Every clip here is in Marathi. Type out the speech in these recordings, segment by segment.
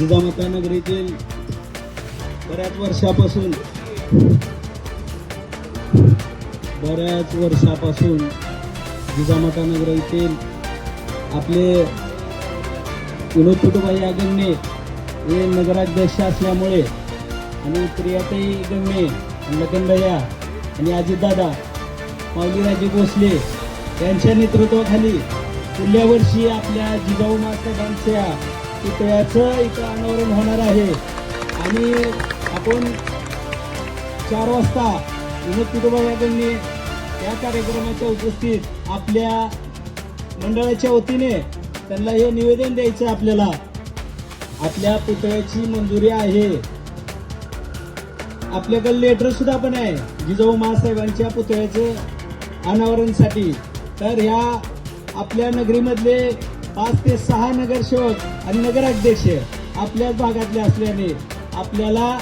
जिजामाता नगरीतील बऱ्याच वर्षापासून बऱ्याच वर्षापासून जिजामाता नगर येथील आपले विनोद कुटुंबाई आगमने हे नगराध्यक्ष असल्यामुळे आणि प्रियाताई गम्मे लखनभैया आणि अजितदादा माऊलीराजे भोसले यांच्या नेतृत्वाखाली पुढल्या वर्षी आपल्या जिजाऊ पुतळ्याचं इथं अनावरण होणार आहे. आणि आपण चार वाजता विनोद कुटुंबाकडनी या कार्यक्रमाच्या उपस्थित आपल्या मंडळाच्या वतीने त्यांना हे निवेदन द्यायचं आपल्याला. आपल्या पुतळ्याची मंजुरी आहे. आपल्याकडे लेटर सुद्धा पण आहे. जिजाऊ महासाहेबांच्या पुतळ्याचं अनावरणसाठी. तर ह्या आपल्या नगरीमधले पाच ते सहा नगरसेवक आणि नगराध्यक्ष आपल्याच भागातले असल्याने आपल्याला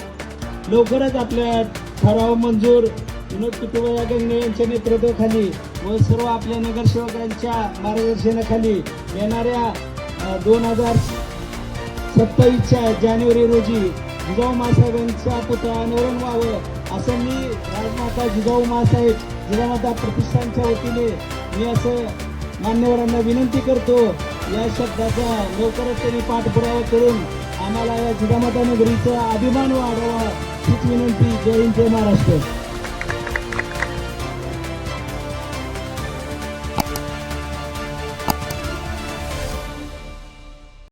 लवकरच आपल्या ठराव मंजूर. विनोद कुटुंबया गंगे यांच्या नेतृत्वाखाली व सर्व आपल्या नगरसेवकांच्या मार्गदर्शनाखाली येणाऱ्या दोन हजार सत्तावीसच्या जानेवारी रोजी जिजाऊ मासाहेबांचा पुतळा अनावरण व्हावं असं मी राजमाता जिजाऊ मासाहेब जिजामाता प्रतिष्ठानच्या वतीने मी असं मान्यवरांना विनंती करतो. या शब्दाचा लवकरच त्यांनी पाठपुरावा करून आम्हाला या जिजामाता नगरीचा अभिमान वाढवा हीच विनंती. जय हिंद जय महाराष्ट्र.